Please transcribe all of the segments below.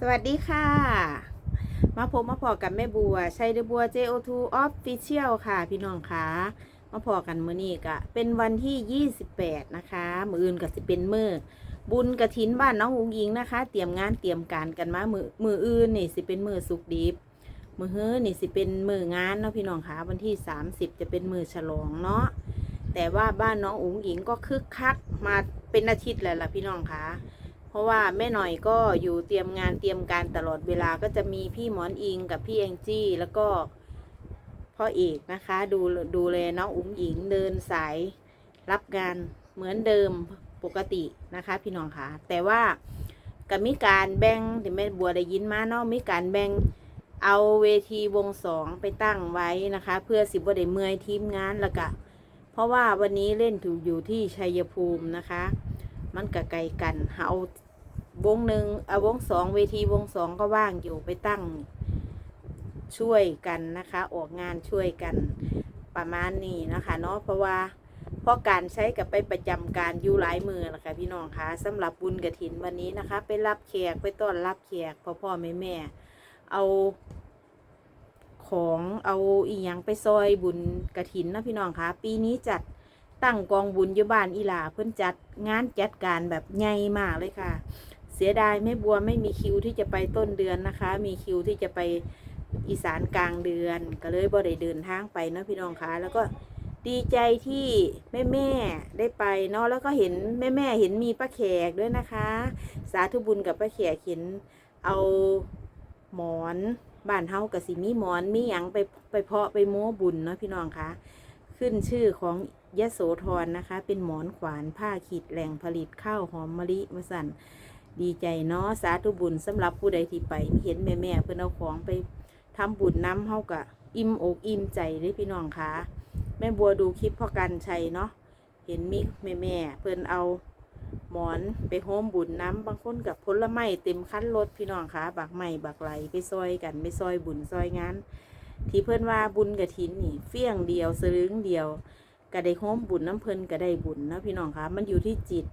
สวัสดีค่ะ มาพบมาพอกับแม่บัวชัยเดบัว JO2 Official ค่ะ พี่น้องคะมาพอกันมื้อนี้ก็เป็นวันที่ 28 นะคะ มืออื่นก็สิเป็นมือบุญกระถินบ้านน้องอุ๋งยิงนะคะ เตรียมงานเตรียมการกันมามือมืออื่นนี่สิเป็นมือสุกดิบมือเฮ้อนี่สิเป็นมืองานเนาะพี่น้องคะวันที่ 30 จะเป็นมือฉลองเนาะแต่ว่าบ้านน้องอุ๋งอิงก็คึกคักมาเป็นอาทิตย์แล้วล่ะพี่น้องคะ เพราะว่าแม่หน่อยก็อยู่เตรียมงานเตรียมการตลอดเวลาก็จะมีพี่หมอนอิงกับพี่แองจี้แล้วก็พ่อเอกนะคะดูดูแลน้องอุ๋งหญิงเดินสายรับงานเหมือนเดิมปกตินะคะ พี่น้องคะแต่ว่าก็มีการแบ่งที่แม่บัวได้ยินมาเนาะมีการแบ่งเอาเวทีวงสองไปตั้งไว้นะคะ เพื่อสิบวได้เมื่อยทีมงานแล้วก็เพราะว่าวันนี้เล่นถูกอยู่ที่ชัยภูมินะคะ มันก็ไกลกันเอา วงหนึ่งเอาวงสองเวทีวงสองก็ว่างอยู่ไปตั้งช่วยกันนะคะ ออกงานช่วยกันประมาณนี้นะคะเนาะเพราะว่าเพราะการใช้กับไปประจำการอยู่หลายมือนะคะพี่น้องคะสำหรับบุญกระถินวันนี้นะคะ ไปรับแขกไปต้อนรับแขกพ่อพ่อแม่แม่เอาของเอาอีหยังไปซอยบุญกระถินนะพี่น้องคะปีนี้จัดตั้งกองบุญยู่บ้านอีหลาเพิ่อนจัดงานจัดการแบบใหญ่มากเลยค่ะ เสียดายแม่บัวไม่มีคิวที่จะไปต้นเดือนนะคะ มีคิวที่จะไปอีสานกลางเดือน ก็เลยบ่ได้เดินทางไปเนาะพี่น้องคะแล้วก็ดีใจที่แม่แม่ได้ไปเนาะแล้วก็เห็นแม่แม่เห็นมีป้าแขกด้วยนะคะ สาธุบุญกับป้าแขกเห็นเอาหมอนบ้านเฮากับสิมีหมอนมีหยังไปไปเพาะไปโม้บุญเนาะพี่น้องคะขึ้นชื่อของยะโสธรนะคะ เป็นหมอนขวานผ้าขีดแหล่งผลิตข้าวหอมมะลิมาสั่น ดีใจเนาะสาธุบุญสำหรับผู้ใดที่ไปเห็นแม่แม่เพิ่อนเอาของไปทำบุญน้ำเฮากะอิ่มอกอิ่มใจเลยพี่น้องคะแม่บัวดูคลิปพ่อกันชัยเนาะเห็นมิแม่แม่เพิ่อนเอาหมอนไปโฮมบุญน้ำบางคนกับผลไม้เต็มคั้นรถพี่น้องคะบักไม้บักไหลไปซอยกันไปซอยบุญซอยงานที่เพื่อนว่าบุญกระถินนี่เฟี้ยงเดียวสลึงเดียวก็ได้โฮมบุญน้ำเพิ่นก็ได้บุญนะพี่น้องคะมันอยู่ที่จิต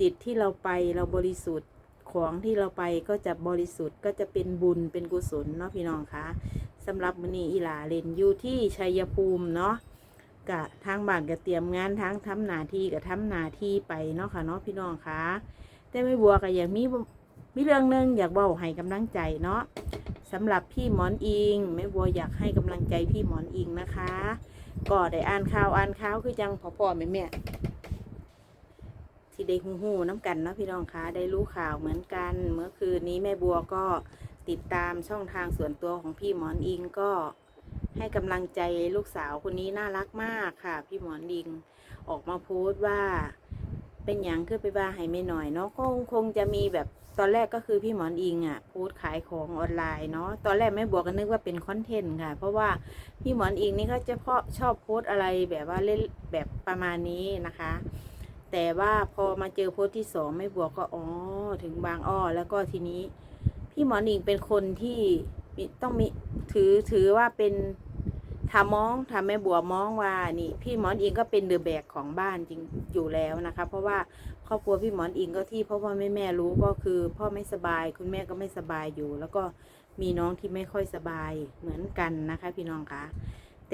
จิตที่เราไปเราบริสุทธิ์ ของที่เราไปก็จะบริสุทธิ์ก็จะเป็นบุญเป็นกุศลเนาะพี่น้องคะสำหรับมื้อนี้อีหลาเล่นอยู่ที่ชัยภูมิเนาะกะทางบ้านก็เตรียมงานทางทำหน้าที่ก็ทำหน้าที่ไปเนาะค่ะเนาะพี่น้องคะแต่ไม่บัวก็อยากมีมีเรื่องหนึงอยากเว้าให้กำลังใจเนาะสำหรับพี่หมอนอิงแม่บัวอยากให้กำลังใจพี่หมอนอิงนะคะ ก็ได้อ่านข่าวอ่านข่าวคือจังพ่อพ่อแม่แม่ ที่ได้หูหูน้ำกันเนาะพี่น้องคะได้รู้ข่าวเหมือนกัน เมื่อคืนนี้แม่บัวก็ติดตามช่องทางส่วนตัวของพี่หมอนอิงก็ให้กำลังใจลูกสาวคนนี้น่ารักมากค่ะ พี่หมอนอิงออกมาโพสต์ว่า เป็นอย่างคือไปว่าให้ไม่หน่อยเนาะคงคงจะมีแบบตอนแรกก็คือพี่หมอนอิงอะโพสต์ขายของออนไลน์เนาะตอนแรกแม่บัวก็นึกว่าเป็นคอนเทนต์ค่ะ เพราะว่าพี่หมอนอิงนี่ก็จะเพาะชอบโพสต์อะไรแบบว่าเล่นแบบประมาณนี้นะคะ แต่ว่าพอมาเจอโพสต์ที่สองแม่บัวก็อ๋อถึงบางอ้อ แล้วก็ทีนี้ พี่หมอนอิงเป็นคนที่ต้องมีถือถือว่าเป็นถ้ามองถ้าแม่บัวมองว่านี่ พี่หมอนอิงก็เป็นเดอะแบกของบ้านจริงอยู่แล้วนะคะ เพราะว่าครอบครัวพี่หมอนอิงก็ที่พราะว่าแม่แม่รู้ก็คือพ่อไม่สบาย คุณแม่ก็ไม่สบายอยู่ แล้วก็มีน้องที่ไม่ค่อยสบายเหมือนกันนะคะ พี่น้องคะ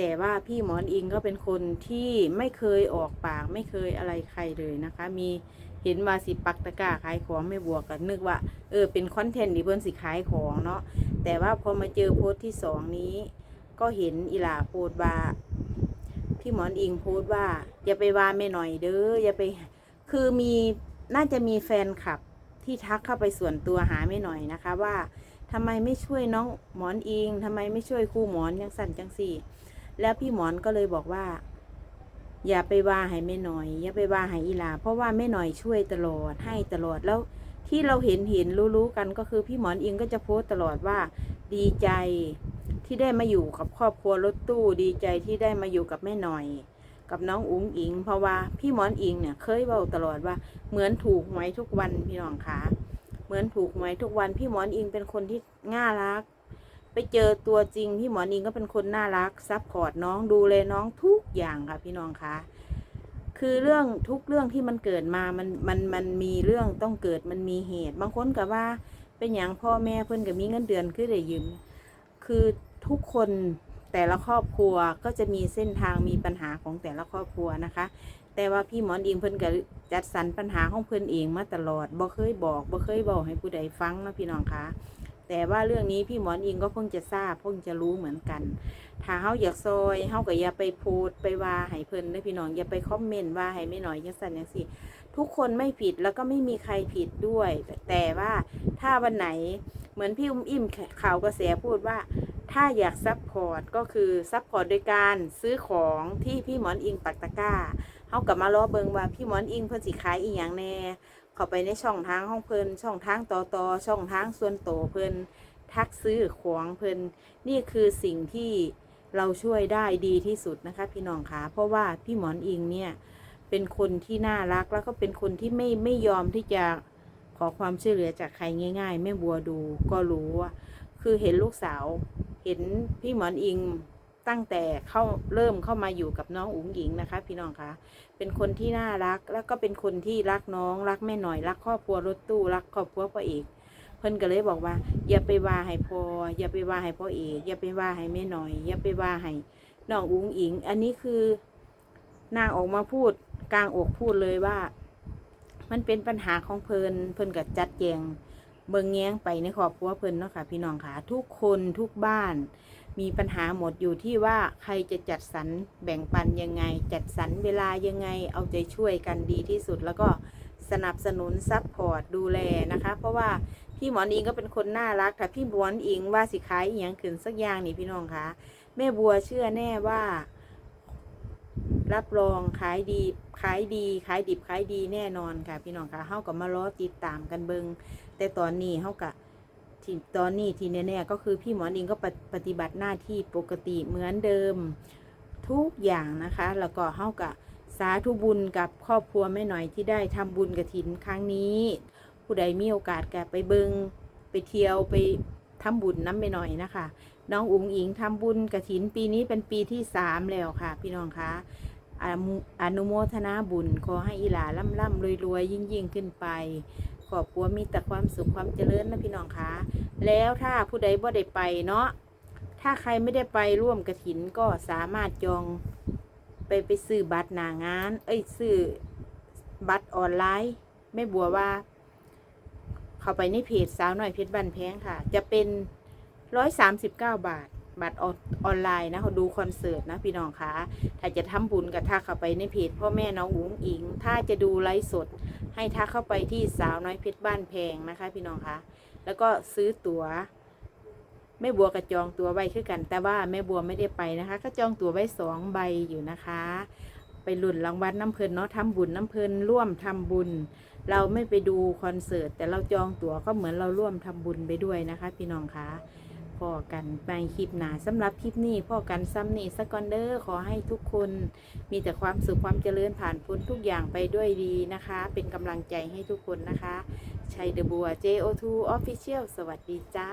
แต่ว่าพี่หมอนอิงก็เป็นคนที่ไม่เคยออกปากไม่เคยอะไรใครเลยนะคะ มีเห็นว่าสิปักตะกร้าขายของไม่บวกกันนึกว่า เออเป็นคอนเทนต์ที่เพิ่นสิขายของเนาะแต่ว่าพอมาเจอโพสต์ที่สองนี้ ก็เห็นอีหลาโพสต์ว่าพี่หมอนอิงโพสต์ว่า อย่าไปว่าแม่หน่อยเด้ออย่าไปคือมีน่าจะมีแฟนคลับที่ทักเข้าไปส่วนตัวหาไม่หน่อยนะคะว่าทำไมไม่ช่วยน้องหมอนอิงทำไมไม่ช่วยครูหมอนยังสั่นจังสี่ แล้วพี่หมอนก็เลยบอกว่า อย่าไปว่าให้แม่หน่อย อย่าไปว่าให้อีหลา เพราะว่าแม่หน่อยช่วยตลอดให้ตลอดแล้วที่เราเห็นเห็นรู้ๆกันก็คือพี่หมอนอิงก็จะโพสต์ตลอดว่า ดีใจที่ได้มาอยู่กับครอบครัวรถตู้ดีใจที่ได้มาอยู่กับแม่หน่อย กับน้องอุ๋งอิง เพราะว่าพี่หมอนอิงเนี่ยเคยเบาตลอดว่าเหมือนถูกหวยทุกวันพี่น้องคะเหมือนถูกหวยทุกวันพี่หมอนอิงเป็นคนที่น่ารัก ไปเจอตัวจริงพี่หมอนิงก็เป็นคนน่ารักซัพพอร์ตน้องดูแลน้องทุกอย่างค่ะพี่น้องคะคือเรื่องทุกเรื่องที่มันเกิดมามันมันมันมีเรื่องต้องเกิดมันมีเหตุ บางคนกับว่าเป็นอย่างพ่อแม่เพิ่อนก็มีเงินเดือนคือได้ยืมคือทุกคนแต่ละครอบครัวก็จะมีเส้นทางมีปัญหาของแต่ละครอบครัวนะคะ แต่ว่าพี่หมอนอิงเพิ่นก็จัดสรรปัญหาของเพิ่นเองมาตลอดบ่เคยบอกบ่เคยบอกให้ผู้ใดฟังนะพี่น้องคะ แต่ว่าเรื่องนี้พี่หมอนอิงก็เพิ่งจะทราบเพิ่งจะรู้เหมือนกัน ถ้าเฮาอยากซอยเฮาก็อย่าไปพูดไปว่าให้เพิ่นได้พี่น้องอย่าไปคอมเมนต์ว่าให้ไม่หน่อยจังซั่นจังซี่ทุกคนไม่ผิดแล้วก็ไม่มีใครผิดด้วย แต่ว่าถ้าวันไหนเหมือนพี่อุ้มอิ่มข่าวกระแสพูดว่า ถ้าอยากซัพพอร์ตก็คือซัพพอร์ตโดยการซื้อของที่พี่หมอนอิงปักตะกร้าเฮากลับมาล้อเบิงว่าพี่หมอนอิงเพิ่นสิขายอีหยังแน่เข้าไปในช่องทางของเพิ่นช่องทางต่อต่อช่องทางส่วนโตเพิ่นทักซื้อของเพิ่นนี่คือสิ่งที่เราช่วยได้ดีที่สุดนะคะพี่น้องคะเพราะว่าพี่หมอนอิงเนี่ยเป็นคนที่น่ารักแล้วก็เป็นคนที่ไม่ไม่ยอมที่จะขอความช่วยเหลือจากใครง่าย ๆ แม่บัวดูก็รู้ว่าคือเห็นลูกสาว เห็นพี่หมอนอิงตั้งแต่เข้าเริ่มเข้ามาอยู่กับน้องอุ๋งหญิงนะคะ พี่น้องคะเป็นคนที่น่ารักแล้วก็เป็นคนที่รักน้อง รักแม่หน่อยรักครอบครัวรถตู้รักครอบครัวพ่อเอกเพิ่นก็เลยบอกว่า อย่าไปว่าให้พออย่าไปว่าให้พ่อเอกอย่าไปว่าให้แม่หน่อย อย่าไปว่าให้น้องอุ๋งอิง อันนี้คือนางออกมาพูดกลางอกพูดเลยว่า มันเป็นปัญหาของเพิ่นเพิ่นกับจัดแจง เบิงแง้งไปในครอบครัวเพิ่นเนาะค่ะ พี่น้องค่ะ ทุกคนทุกบ้าน มีปัญหาหมดอยู่ที่ว่าใครจะจัดสรรแบ่งปันยังไง จัดสรรเวลายังไง เอาใจช่วยกันดีที่สุดแล้วก็สนับสนุนซัพพอร์ตดูแลนะคะ เพราะว่าพี่หมอนอิงก็เป็นคนน่ารักค่ะพี่หมอนอิงว่าสิขายอย่างขึ้นสักอย่างนี่พี่น้องคะแม่บัวเชื่อแน่ว่า รับรองขายดีขายดีขายดิบขายดีแน่นอนค่ะ พี่น้องค่ะเฮากับมารอติดตามกันเบิงแต่ตอนนี้เฮากับที่ตอนนี้ที่แน่ๆก็คือพี่หมอนิงก็ปฏิบัติหน้าที่ปกติเหมือนเดิมทุกอย่างนะคะ แล้วก็เฮากับสาธุบุญกับครอบครัวแม่หน่อยที่ได้ทำบุญกระถินครั้งนี้ ผู้ใดมีโอกาสแกไปเบิงไปเที่ยวไปทำบุญน้ำไปหน่อยนะคะ น้องอุ๋งอิงทำบุญกระถินปีนี้เป็นปีที่สามแล้วค่ะ พี่น้องคะ อนุโมทนาบุญ ขอให้อีหลาล่ำล่ำรวยรวยยิ่งยิ่งขึ้นไปขอบครัวมีแต่ความสุขความเจริญนะพี่น้องคะแล้วถ้าผู้ใดบ่ได้ไปเนาะถ้าใครไม่ได้ไปร่วมกระถินก็สามารถจองไปไปซื้อบัตรหนางาน เอ้ยซื้อบัตรออนไลน์แม่บัวว่า เข้าไปในเพจสาวหน่อยเพชรบันแพงค่ะ จะเป็นร้อยสามสิบเก้าบาท บัตรออนไลน์นะเขาดูคอนเสิร์ตนะพี่น้องคะถ้าจะทำบุญกับทักเข้าไปในเพจพ่อแม่น้องอุ๋งอิง ถ้าจะดูไลฟ์สด ให้ทักเข้าไปที่สาวน้อยเพชรบ้านแพงนะคะ พี่น้องคะแล้วก็ซื้อตั๋วแม่บัวกระจองตั๋วไว้คือกัน แต่ว่าแม่บัวไม่ได้ไปนะคะ ก็จองตั๋วไว้สองใบอยู่นะคะ ไปหลุ่นรางวัลน้ำเพลินเนาะทำบุญน้ำเพลินร่วมทำบุญ เราไม่ไปดูคอนเสิร์ตแต่เราจองตั๋วก็เหมือนเราร่วมทำบุญไปด้วยนะคะ พี่น้องคะ พอกันไปคลิปหนาสำหรับคลิปนี้พอกันซ้ำนี่สกอนเดอร์ขอให้ทุกคนมีแต่ความสุขความเจริญผ่านพ้นทุกอย่างไปด้วยดีนะคะ เป็นกำลังใจให้ทุกคนนะคะชัยเดอะบัว JO2 Official สวัสดีจ้า